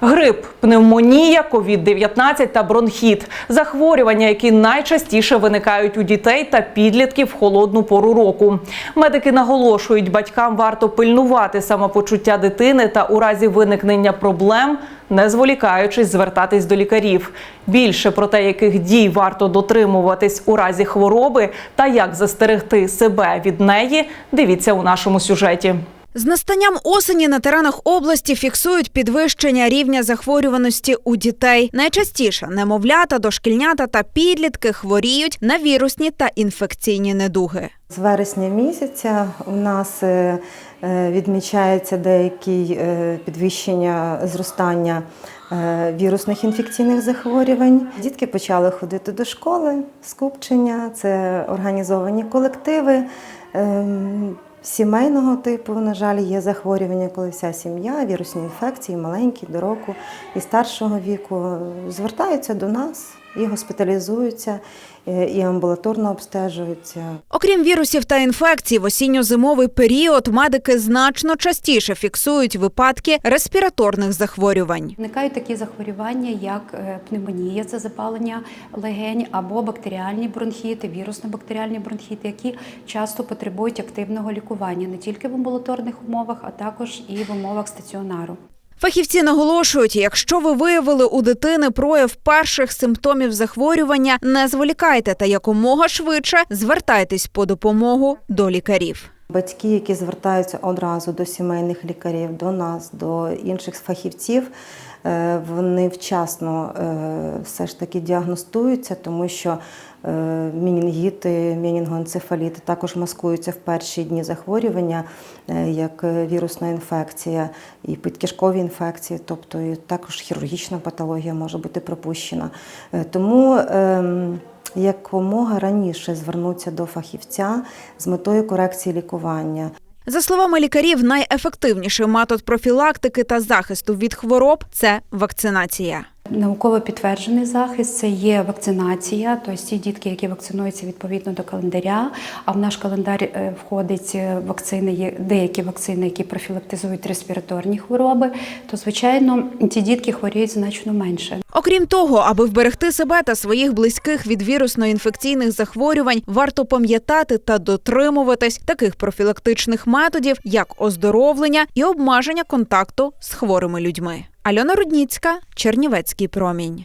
Грип, пневмонія, COVID-19 та бронхіт – захворювання, які найчастіше виникають у дітей та підлітків в холодну пору року. Медики наголошують, батькам варто пильнувати самопочуття дитини та у разі виникнення проблем, не зволікаючись звертатись до лікарів. Більше про те, яких дій варто дотримуватись у разі хвороби та як застерегти себе від неї, дивіться у нашому сюжеті. З настанням осені на теренах області фіксують підвищення рівня захворюваності у дітей. Найчастіше немовлята, дошкільнята та підлітки хворіють на вірусні та інфекційні недуги. З вересня місяця у нас е, е, відмічається деякі е, підвищення зростання вірусних інфекційних захворювань. Дітки почали ходити до школи, скупчення, це організовані колективи. Сімейного типу, на жаль, є захворювання, коли вся сім'я, вірусні інфекції, маленькі, до року і старшого віку е, звертаються до нас і госпіталізуються, е, і амбулаторно обстежуються. Окрім вірусів та інфекцій, в осінньо-зимовий період медики значно частіше фіксують випадки респіраторних захворювань. Виникають такі захворювання, як е, пневмонія, це запалення легень, або бактеріальні бронхіти, вірусно-бактеріальні бронхіти, які часто потребують активного лікування не тільки в амбулаторних умовах, а також і в умовах стаціонару. Фахівці наголошують, якщо ви виявили у дитини прояв перших симптомів захворювання, не зволікайте та якомога швидше звертайтесь по допомогу до лікарів. Батьки, які звертаються одразу до сімейних лікарів, до нас, до інших фахівців, вони вчасно е, все ж таки діагностуються, тому що е, мінінгіти, мінінгоенцефаліти також маскуються в перші дні захворювання, е, як е, вірусна інфекція і підкишкові інфекції, тобто і також хірургічна патологія може бути пропущена. Е, Тому ем, якомога раніше звернутися до фахівця з метою корекції лікування. За словами лікарів, найефективніший метод профілактики та захисту від хвороб це вакцинація. Науково підтверджений захист це є вакцинація, тобто ті дітки, які вакцинуються відповідно до календаря. А в наш календар е, входить е, вакцини, деякі вакцини, які профілактизують респіраторні хвороби. То звичайно ці дітки хворіють значно менше. Окрім того, аби вберегти себе та своїх близьких від вірусно-інфекційних захворювань, варто пам'ятати та дотримуватись таких профілактичних методів, як оздоровлення і обмеження контакту з хворими людьми. Альона Рудніцька, Чернівецький промінь.